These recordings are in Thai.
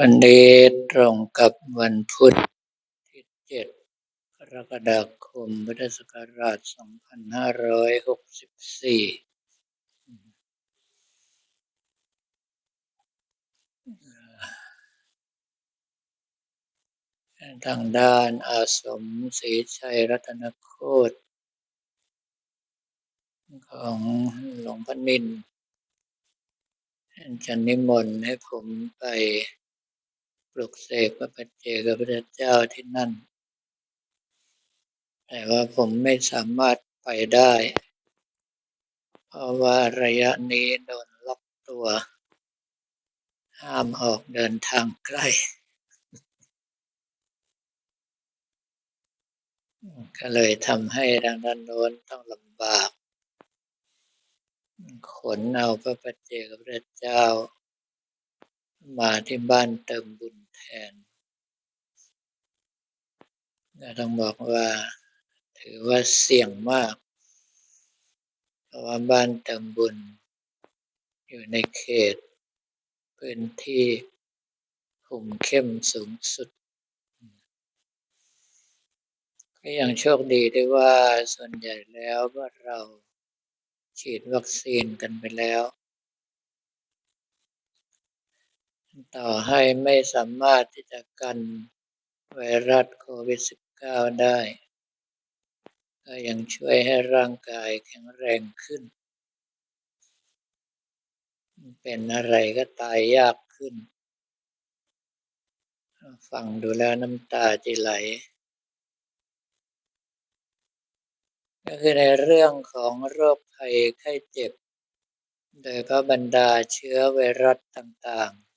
วันนี้ตรงกับวันพุธที่เจ็ดกรกฎาคมพุทธศักราช 2564 ทางด้านอาสมศรีชัยรัตนโคตของหลวงพ่อนินจะนิมนต์ให้ผมไป ปลุกเสกพระปัจเจกพุทธเจ้าที่นั่น แต่ว่าผมไม่สามารถไปได้ เพราะว่าระยะนี้โดนล็อกตัว ห้ามออกเดินทางใกล้ก็เลยทำให้ทางด้านโน้นต้องลำบาก ขนเอาพระปัจเจกพุทธเจ้า มาที่บ้านเติมบุญ แทนต้องบอกว่า ถือว่าเสี่ยงมาก เพราะว่าบ้านเติมบุญ อยู่ในเขต พื้นที่คุมเข้มสูงสุดก็ยังโชคดีได้ว่าส่วนใหญ่แล้วว่าเราฉีดวัคซีนกันไปแล้ว ต่อให้ไม่สามารถที่จะกันไวรัสโควิด -19 ได้ ก็ยังช่วยให้ร่างกายแข็งแรงขึ้น เป็นอะไรก็ตายยากขึ้น ฟังดูแล้วน้ำตาจะไหล ก็คือในเรื่องของโรคภัยไข้เจ็บ โดยพระบรรดาเชื้อไวรัสต่างๆ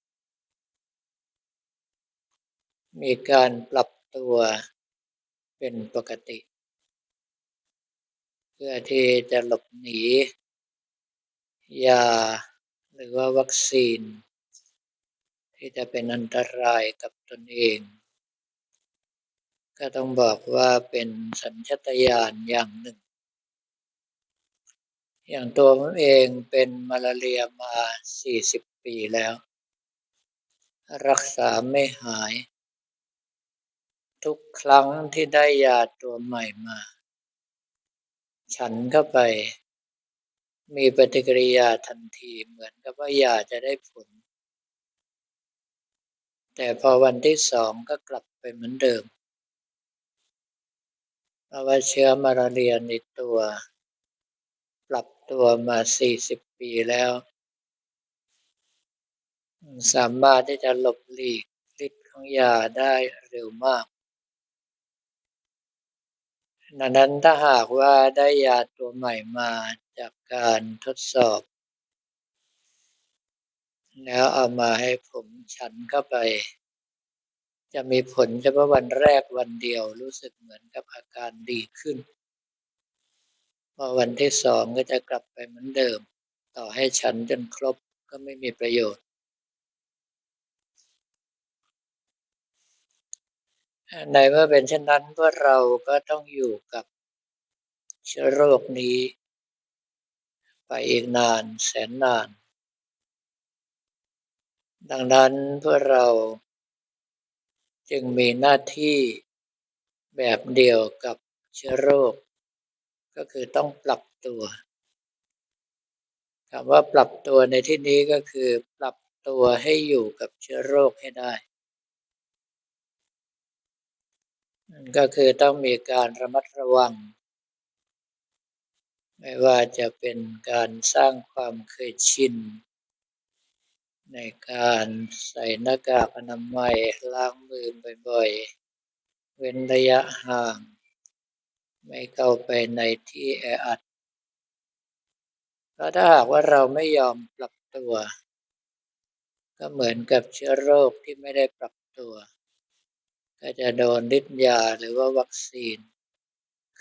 มีการปรับตัวเป็นปกติ เพื่อที่จะหลบหนี ยาหรือว่าวัคซีน ที่จะเป็นอันตรายกับตนเอง ก็ต้องบอกว่าเป็นสัญชตาตญาณอย่างหนึ่ง อย่างตัวผมเองเป็นมาลาเรียมา 40 ปีแล้ว รักษาไม่หาย ทุกครั้งที่ได้ยาตัวใหม่มา ฉันเข้าไป มีปฏิกิริยาทันทีเหมือนกับว่ายาจะได้ผล แต่พอวันที่สองก็กลับไปเหมือนเดิมเพราะว่าเชื้อมาลาเรียในตัว ปรับตัวมา40ปีแล้ว สามารถที่จะหลบหลีกฤทธิ์ของยาได้เร็วมาก ดังนั้นถ้าหากว่าได้ยาตัวใหม่มาจากการทดสอบ แล้วเอามาให้ผมฉันเข้าไป จะมีผลเฉพาะวันแรกวันเดียวรู้สึกเหมือนกับอาการดีขึ้นพอวันที่สองก็จะกลับไปเหมือนเดิม ต่อให้ฉันจนครบก็ไม่มีประโยชน์ ในเมื่อเป็นเช่นนั้นพวกเราก็ต้องอยู่กับเชื้อโรคนี้ ไปอีกนานแสนนาน ดังนั้นพวกเราจึงมีหน้าที่แบบเดียวกับเชื้อโรค ก็คือต้องปรับตัวคำว่าปรับตัวในที่นี้ก็คือปรับตัวให้อยู่กับเชื้อโรคให้ได้ ก็คือต้องมีการระมัดระวัง ไม่ว่าจะเป็นการสร้างความเคยชิน ในการใส่หน้ากากอนามัยล้างมือบ่อยๆ เว้นระยะห่าง ไม่เข้าไปในที่แออัดเพราะถ้าหากว่าเราไม่ยอมปรับตัว ก็เหมือนกับเชื้อโรคที่ไม่ได้ปรับตัว ก็จะโดนฤทธิ์ยาหรือว่าวัคซีน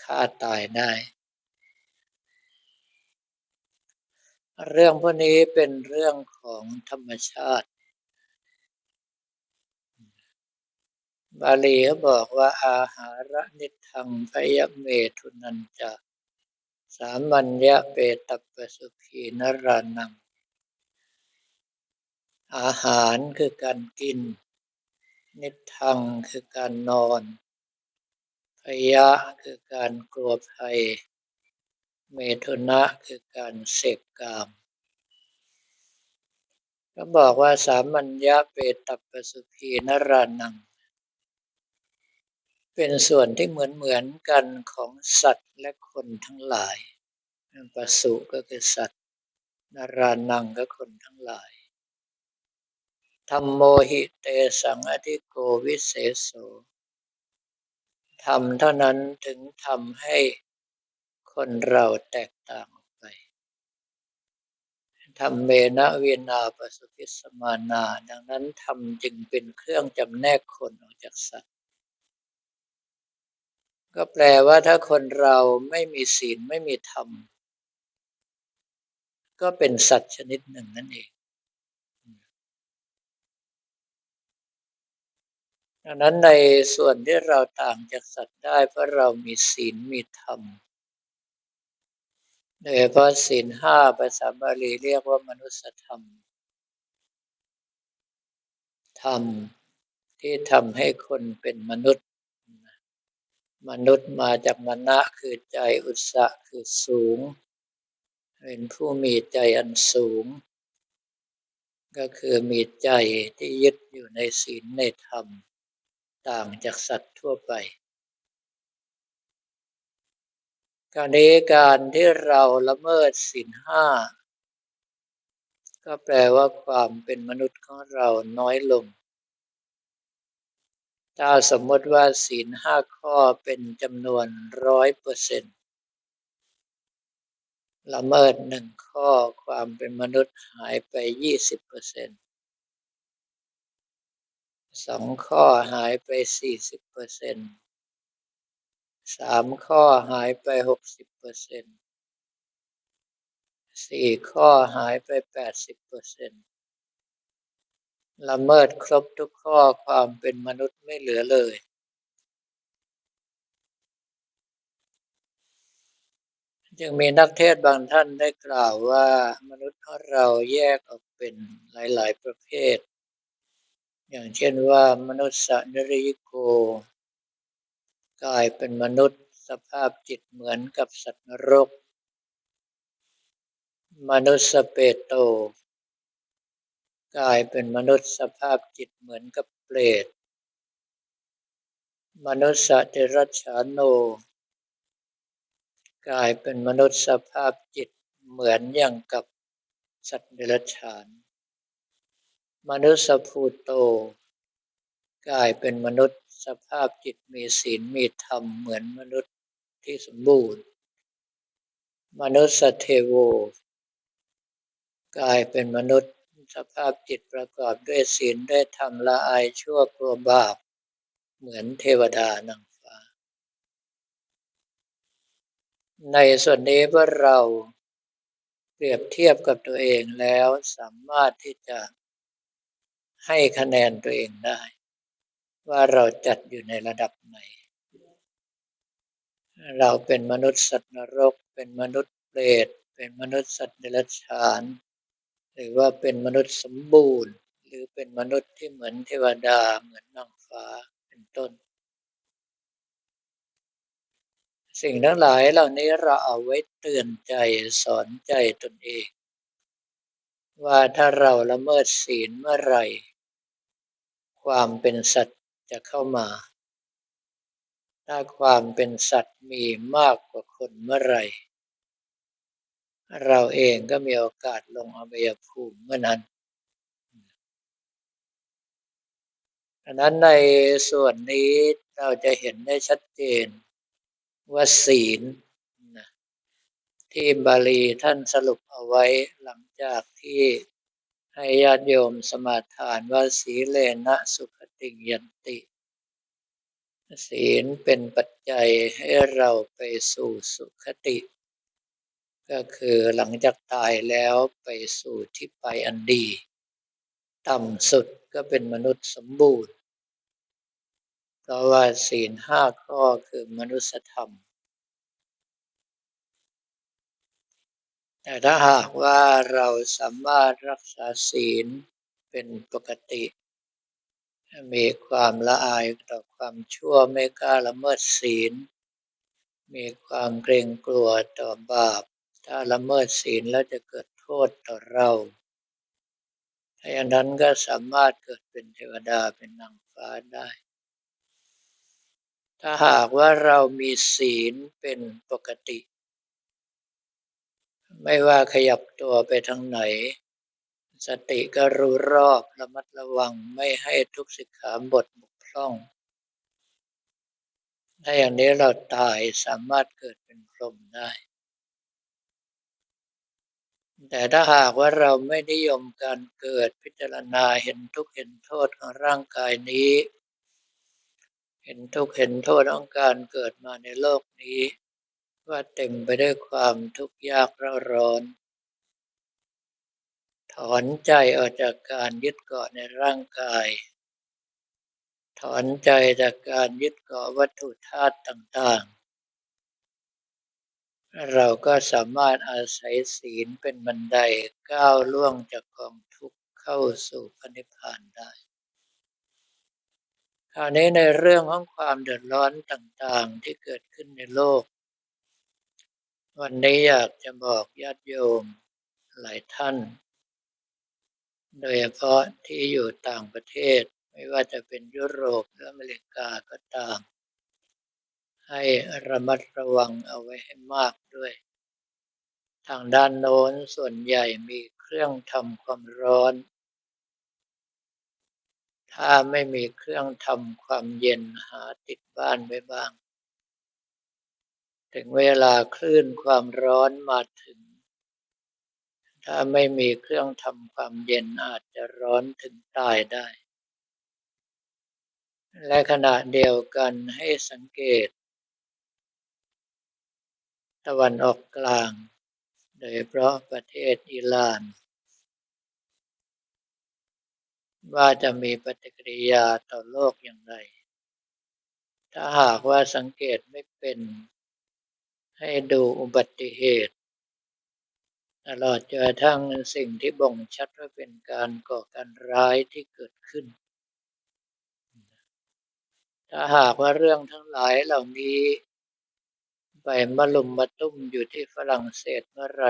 ฆ่าตายได้ เรื่องพวกนี้เป็นเรื่องของธรรมชาติ บาลีเขาบอกว่าอาหารนิทังพยเมทุนันจะสามัญญะเปตัปสุขีนรานังอาหารคือการกิน นิทังคือการนอนพยะคือการกลัวภัย เมทุนะคือการเสพกาม ก็บอกว่าสามัญญาเปตัปสุพีนรานัง เป็นส่วนที่เหมือนเหมือนกันของสัตว์และคนทั้งหลายปสุก็คือสัตว์ นารานังก็คนทั้งหลาย ธรรมโมหิเตสังอธิโกวิเศษโสทำเท่านั้นถึงทำให้คนเราแตกต่างออกไปทำเมนะเวนาปสุพิสมานา ดังนั้นทำจึงเป็นเครื่องจำแนกคนออกจากสัตว์ ก็แปลว่าถ้าคนเราไม่มีศีลไม่มีธรรม ก็เป็นสัตว์ชนิดหนึ่งนั่นเอง ดังนั้นในส่วนที่เราต่างจากสัตว์ได้เพราะเรามีศีลมีธรรมโดยเฉพาะศีลห้าภาษาบาลีเรียกว่ามนุสธรรม ธรรมที่ทำให้คนเป็นมนุษย์ มนุษย์มาจากมณะคือใจอุตสะคือสูง เป็นผู้มีใจอันสูง ก็คือมีใจที่ยึดอยู่ในศีลในธรรม ต่างจากสัตว์ทั่วไปการนี้การที่เราละเมิดศีลห้า ก็แปลว่าความเป็นมนุษย์ของเราน้อยลง ถ้าสมมติว่าศีลห้าข้อเป็นจำนวนร้อยเปอร์เซ็นต์ละเมิดหนึ่งข้อความเป็นมนุษย์หายไปยี่สิบเปอร์เซ็นต์ สองข้อหายไปสี่สิบเปอร์เซ็นต์สามข้อหายไปหกสิบเปอร์เซ็นต์สี่ข้อหายไปแปดสิบเปอร์เซ็นต์ละเมิดครบทุกข้อความเป็นมนุษย์ไม่เหลือเลยจึงมีนักเทศบางท่านได้กล่าวว่ามนุษย์เราแยกออกเป็นหลาย ๆ ประเภท อย่างเช่นว่ามนุษย์สันริโกกลายเป็นมนุษย์สภาพจิตเหมือนกับสัตว์นรก มนุษย์สเปโต กลายเป็นมนุษย์สภาพจิตเหมือนกับเปรต มนุษย์สเตรัชานโน กลายเป็นมนุษย์สภาพจิตเหมือนอย่างกับสัตว์เดรัจฉาน มนุษย์ภูโตกลายเป็นมนุษย์สภาพจิตมีศีลมีธรรมเหมือนมนุษย์ที่สมบูรณ์ มนุษย์เทโวกลายเป็นมนุษย์สภาพจิตประกอบด้วยศีลด้วยธรรมละอายชั่วกลัวบาป เหมือนเทวดานางฟ้า ในส่วนนี้เมื่อเราเปรียบเทียบกับตัวเองแล้วสามารถที่จะ ให้คะแนนตัวเองได้ ว่าเราจัดอยู่ในระดับไหน เราเป็นมนุษย์สัตว์นรก เป็นมนุษย์เปรตเป็นมนุษย์สัตว์เดรัจฉาน หรือว่าเป็นมนุษย์สมบูรณ์ หรือเป็นมนุษย์ที่เหมือนเทวดาเหมือนนางฟ้าเป็นต้น สิ่งทั้งหลายเหล่านี้เราเอาไว้เตือนใจสอนใจตนเองว่าถ้าเราละเมิดศีลเมื่อไหร่ ความเป็นสัตว์จะเข้ามา ถ้าความเป็นสัตว์มีมากกว่าคนเมื่อไรเราเองก็มีโอกาสลงอบายภูมิเมื่อนั้นดังนั้นในส่วนนี้เราจะเห็นได้ชัดเจนว่าศีลที่บาลีท่านสรุปเอาไว้หลังจากที่ ให้ญาติโยมสมาทานว่าสีเลนะสุขติยันติ ศีลเป็นปัจจัยให้เราไปสู่สุขติ ก็คือหลังจากตายแล้วไปสู่ที่ไปอันดี ต่ำสุดก็เป็นมนุษย์สมบูรณ์ เพราะว่าศีลห้าข้อคือมนุษยธรรม แต่ถ้าหากว่าเราสามารถรักษาศีลเป็นปกติ มีความละอายต่อความชั่วไม่กล้าละเมิดศีล มีความเกรงกลัวต่อบาป ถ้าละเมิดศีลแล้วจะเกิดโทษต่อเราถ้าอย่างนั้นก็สามารถเกิดเป็นเทวดาเป็นนางฟ้าได้ ถ้าหากว่าเรามีศีลเป็นปกติ ไม่ว่าขยับตัวไปทางไหน สติก็รู้รอบระมัดระวังไม่ให้ทุกสิกขาบทบกพร่อง ถ้าอย่างนี้เราตายสามารถเกิดเป็นพรหมได้ แต่ถ้าหากว่าเราไม่นิยมการเกิดพิจารณาเห็นทุกเห็นโทษของร่างกายนี้ เห็นทุกเห็นโทษของการเกิดมาในโลกนี้ ว่าเต็มไปด้วยความทุกข์ยากร้ร้อน ถอนใจออกจากการยึดเกาะในร่างกาย ถอนใจจากการยึดเกาะวัตถุธาตุต่างๆ เราก็สามารถอาศัยศีลเป็นบันไดก้าวล่วงจากกองทุกข์เข้าสู่พระนิพพานได้คราวนี้ในเรื่องของความเดือดร้อนต่างๆที่เกิดขึ้นในโลก วันนี้อยากจะบอกญาติโยมหลายท่าน โดยเฉพาะที่อยู่ต่างประเทศ ไม่ว่าจะเป็นยุโรปหรืออเมริกาก็ตาม ให้ระมัดระวังเอาไว้ให้มากด้วย ทางด้านโน้นส่วนใหญ่มีเครื่องทำความร้อน ถ้าไม่มีเครื่องทำความเย็นหาติดบ้านไว้บ้าง ถึงเวลาคลื่นความร้อนมาถึง ถ้าไม่มีเครื่องทำความเย็นอาจจะร้อนถึงตายได้ และขณะเดียวกันให้สังเกต ตะวันออกกลาง โดยเฉพาะประเทศอิหร่าน ว่าจะมีปฏิกิริยาต่อโลกอย่างไรถ้าหากว่าสังเกตไม่เป็น ให้ดูอุบัติเหตุ ตลอดจนกระทั่งสิ่งที่บ่งชัดว่าเป็นการก่อการร้ายที่เกิดขึ้น ถ้าหากว่าเรื่องทั้งหลายเหล่านี้ไปมาลุมมาตุ้มอยู่ที่ฝรั่งเศสเมื่อไร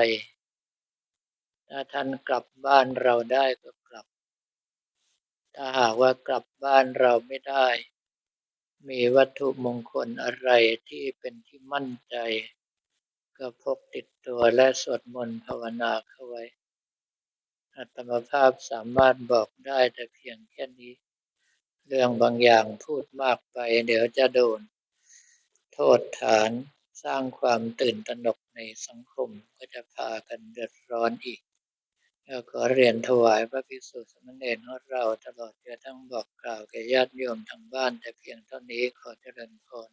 ถ้าท่านกลับบ้านเราได้ก็กลับ ถ้าหากว่ากลับบ้านเราไม่ได้ มีวัตถุมงคลอะไรที่เป็นที่มั่นใจ ก็พกติดตัวและสวดมนต์ภาวนาเข้าไว้ อัตมภาพสามารถบอกได้แต่เพียงแค่นี้ เรื่องบางอย่างพูดมากไป เดี๋ยวจะโดน โทษฐานสร้างความตื่นตระหนกในสังคมก็จะพากันเดือดร้อนอีกแล้วขอเรียนถวายพระภิกษุสมณเณรของเราตลอดจนทั้งบอกกล่าวแก่ญาติโยมทางบ้าน แต่เพียงเท่านี้ขอเจริญพร